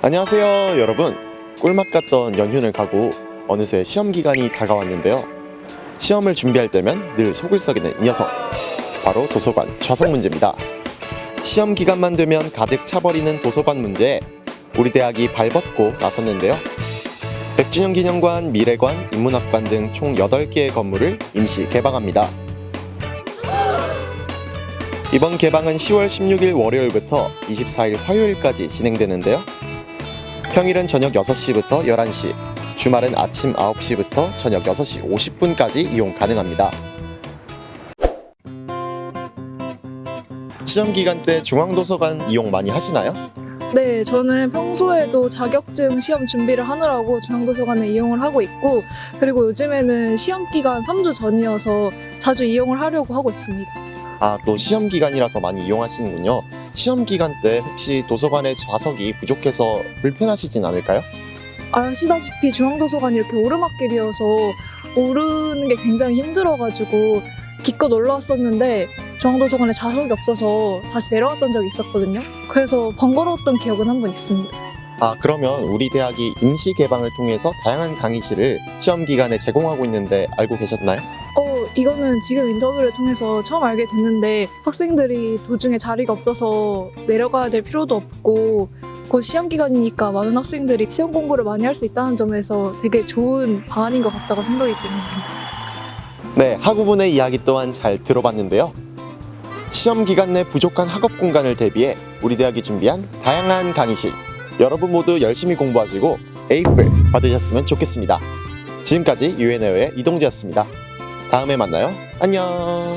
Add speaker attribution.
Speaker 1: 안녕하세요, 여러분. 꿀맛 같던 연휴를 가고 어느새 시험 기간이 다가왔는데요. 시험을 준비할 때면 늘 속을 썩이는 이 녀석. 바로 도서관 좌석 문제입니다. 시험 기간만 되면 가득 차버리는 도서관 문제에 우리 대학이 발벗고 나섰는데요. 백준영 기념관, 미래관, 인문학관 등 총 8개의 건물을 임시 개방합니다. 이번 개방은 10월 16일 월요일부터 24일 화요일까지 진행되는데요. 평일은 저녁 6시부터 11시, 주말은 아침 9시부터 저녁 6시 50분까지 이용 가능합니다. 시험 기간 때 중앙도서관 이용 많이 하시나요?
Speaker 2: 네, 저는 평소에도 자격증 시험 준비를 하느라고 중앙도서관을 이용을 하고 있고, 그리고 요즘에는 시험 기간 3주 전이어서 자주 이용을 하려고 하고 있습니다.
Speaker 1: 아, 또 시험 기간이라서 많이 이용하시는군요. 시험 기간 때 혹시 도서관의 좌석이 부족해서 불편하시진 않을까요?
Speaker 2: 아시다시피 중앙도서관이 이렇게 오르막길이어서 오르는 게 굉장히 힘들어가지고 기껏 올라왔었는데 중앙도서관에 좌석이 없어서 다시 내려왔던 적이 있었거든요. 그래서 번거로웠던 기억은 한 번 있습니다.
Speaker 1: 아, 그러면 우리 대학이 임시 개방을 통해서 다양한 강의실을 시험 기간에 제공하고 있는데 알고 계셨나요?
Speaker 2: 어, 이거는 지금 인터뷰를 통해서 처음 알게 됐는데 학생들이 도중에 자리가 없어서 내려가야 될 필요도 없고 곧 시험 기간이니까 많은 학생들이 시험 공부를 많이 할 수 있다는 점에서 되게 좋은 방안인 것 같다고 생각이 듭니다.
Speaker 1: 네, 학우분의 이야기 또한 잘 들어봤는데요. 시험 기간 내 부족한 학업 공간을 대비해 우리 대학이 준비한 다양한 강의실. 여러분 모두 열심히 공부하시고 에이플 받으셨으면 좋겠습니다. 지금까지 유엔에어의 이동재였습니다. 다음에 만나요. 안녕.